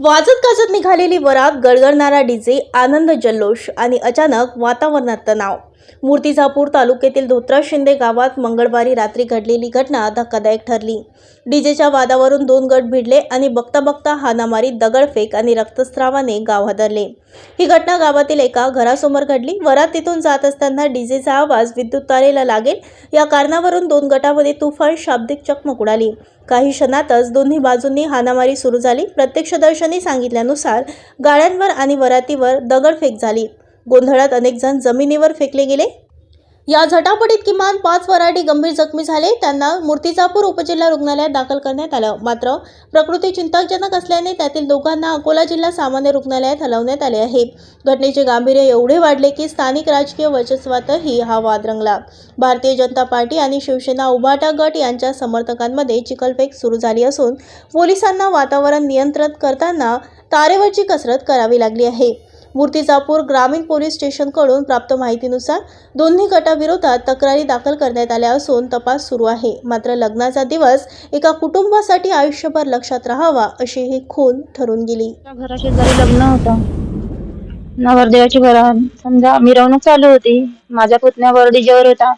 वाजत गाजत निघालेली वरात गडगडणारा डीजे आनंद जल्लोष आणि अचानक वातावरणात तणाव. मूर्तिजापूर तालुक्यातील धोत्रा शिंदे गावात मंगळवारी रात्री घडलेली घटना धक्कादायक ठरली. डीजेच्या वादावरून दोन गट भिडले आणि बघता बघता हाणामारी दगडफेक आणि रक्तस्रावाने गाव हादरले. ही घटना गावातील एका घरासमोर घडली. वरात तिथून जात असताना डीजेचा आवाज विद्युत तारेला लागेल. या कारणावरून दोन गटामध्ये तुफान शाब्दिक चकमक उडाली. काही क्षणातच दोन्ही बाजूंनी हाणामारी सुरू झाली. प्रत्यक्षदर्शनी सांगितल्यानुसार गाड्यांवर आणि वरातीवर दगडफेक झाली. गोंधळात अनेक जण जमिनीवर फेकले गेले. या झटापटीत किमान पाच वराडी गंभीर जखमी झाले. त्यांना मूर्तिजापूर उपजिल्हा रुग्णालयात दाखल करण्यात आलं. मात्र प्रकृती चिंताजनक असल्याने त्यातील दोघांना अकोला जिल्हा सामान्य रुग्णालयात हलवण्यात आले आहे. घटनेचे गांभीर्य एवढे वाढले की स्थानिक राजकीय वर्चस्वातही हा वाद रंगला. भारतीय जनता पार्टी आणि शिवसेना उभाटा गट यांच्या समर्थकांमध्ये चिखलफेक सुरू झाली असून पोलिसांना वातावरण नियंत्रित करताना तारेवरची कसरत करावी लागली आहे. मूर्तिजापूर ग्रामीण पोलीस स्टेशनकडून प्राप्त माहितीनुसार दोन्ही गटाविरोधात तक्रारी दाखल करण्यात आल्या असून तपास सुरू आहे. मात्र लग्नाचा दिवस एका कुटुंबासाठी आयुष्यभर लक्षात राहावा अशी ही खून ठरून गेली. घराशेजारी लग्न होतं. नवरदेवाची घरात समजा मिरवणूक चालू होती. माझ्या पुतण्यावर डीजेवर होता.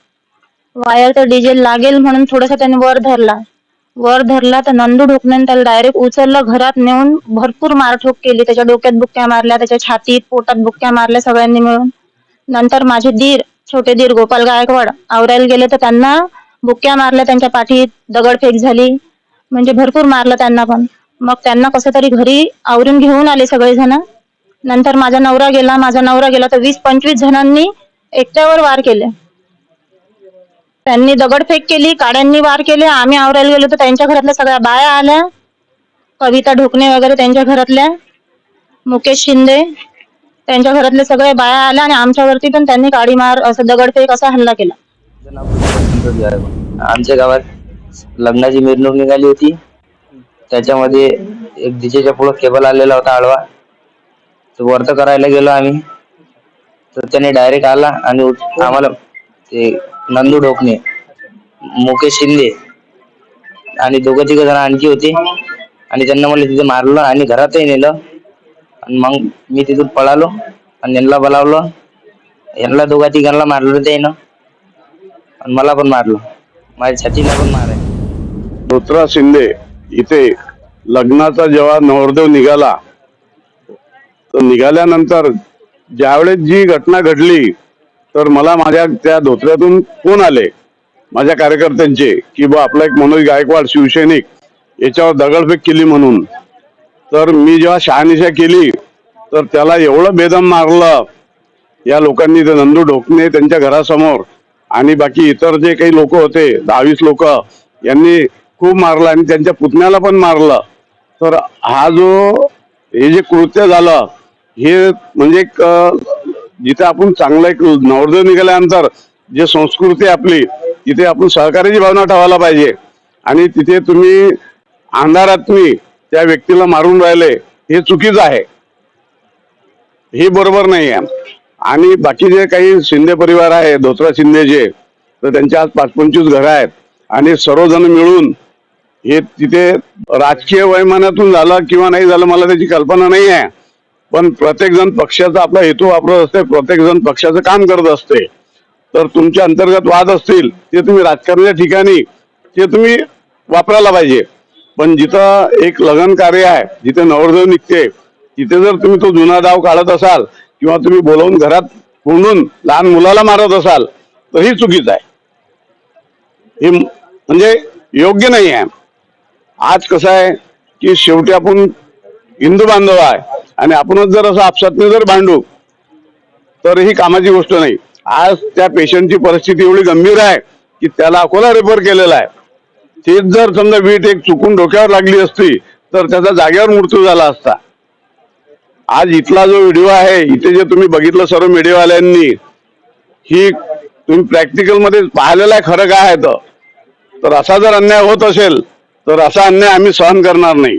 वायर तर डीजे लागेल म्हणून थोडासा त्याने वर धरला. वर धरला तर नंदू ढोकण्याने त्याला डायरेक्ट उचललं घरात नेऊन भरपूर मारठोक केली. त्याच्या डोक्यात बुक्क्या मारल्या त्याच्या छातीत पोटात बुक्क्या मारल्या सगळ्यांनी मिळून. नंतर माझे दीर छोटे दीर गोपाल गायकवाड आवरायला गेले तर त्यांना बुक्क्या मारल्या त्यांच्या पाठीत दगडफेक झाली. म्हणजे भरपूर मारलं त्यांना पण. मग त्यांना कसं तरी घरी आवरून घेऊन आले सगळेजण. नंतर माझा नवरा गेला माझा नवरा गेला तर वीस पंचवीस जणांनी एकट्यावर वार केले. त्यांनी दगडफेक केली काड्यांनी वार केले आम्ही आवरायला गेलो तर त्यांच्या घरातल्या सगळ्या बाया आल्या. कविता ढोकणे वगैरे त्यांच्या घरातल्या मुकेश शिंदे त्यांच्या घरातल्या सगळ्या बाया आल्या आणि आमच्यावरती पण त्यांनी काडी मार असं दगडफेक असा हल्ला केला. आमच्या गावात लग्नाची मिरवणूक निघाली होती. त्याच्यामध्ये एक डीजेच्या पुढं केबल आलेला होता आडवा तो वर्त करायला गेलो आम्ही. तर त्याने डायरेक्ट आला आणि आम्हाला ते नंदू ढोकणे मुकेश शिंदे आणि दोघं तिघ जण आणखी होते. आणि त्यांना मला तिथे मारलं आणि घरातही नेलं. आणि मग मी तिथून पळालो आणि यांना बोलावलं. यांना दोघा तिघांना मारलं त्यानं आणि मला पण मारलं. माझ्या छातीला पण मार आहे धोत्रा शिंदे इथे लग्नाचा जेव्हा नवरदेव निघाला तर निघाल्यानंतर ज्यावेळेस जी घटना घडली तर मला माझ्या त्या धोत्र्यातून फोन आले? माझ्या कार्यकर्त्यांचे की बा आपला एक मनोज गायकवाड शिवसैनिक याच्यावर दगडफेक केली म्हणून. तर मी जेव्हा शहानिशा केली तर त्याला एवढं बेदम मारलं. या लोकांनी ते नंदू ढोकणे त्यांच्या घरासमोर आणि बाकी इतर जे काही लोक होते दहावीस लोक यांनी खूप मारलं आणि त्यांच्या पुतण्याला पण मारलं. तर हा जो हे जे कृत्य झालं हे म्हणजे एक जिथे आपण चांगलं एक नवरदेव निघाल्यानंतर जे संस्कृती आपली तिथे आपण सहकार्याची भावना ठेवायला पाहिजे. आणि तिथे तुम्ही अंधारातनी त्या व्यक्तीला मारून राहिले हे चुकीचं आहे. हे बरोबर नाही आहे. आणि बाकी जे काही शिंदे परिवार आहे धोत्रा शिंदेचे तर त्यांचे आज पाच पंचवीस घरं आहेत. आणि सर्वजण मिळून हे तिथे राजकीय वैमानातून झालं किंवा नाही झालं मला त्याची कल्पना नाही आहे. पण प्रत्येक जण पक्षाचा आपला हेतू वापरत असते प्रत्येक जण पक्षाचं काम करत असते. तर तुमच्या अंतर्गत वाद असतील ते तुम्ही राजकारणाच्या ठिकाणी ते तुम्ही वापरायला पाहिजे. पण जिथं एक लग्न कार्य आहे जिथे नवरदेव निघते तिथे जर तुम्ही तो जुना डाव काढत असाल किंवा तुम्ही बोलवून घरात कोंडून लहान मुलाला मारत असाल तर ही चुकीचं आहे. हे म्हणजे योग्य नाही आहे. आज कसं आहे की शेवटी आपण हिंदू बांधव आहे. आणि आपणच जर असं आपसातने जर भांडू तर ही कामाची गोष्ट नाही. आज त्या पेशंटची परिस्थिती एवढी गंभीर आहे की त्याला अकोला रेफर केलेला आहे. तेच जर समजा वीट एक चुकून डोक्यावर लागली असती तर त्याचा जागेवर मृत्यू झाला असता. आज इथला जो व्हिडिओ आहे इथे जे तुम्ही बघितलं सर्व मीडियावाल्यांनी ही तुम्ही प्रॅक्टिकलमध्ये पाहिलेला पाहिलेलं आहे खरं काय आहे तर असा जर अन्याय होत असेल तर असा अन्याय आम्ही सहन करणार नाही.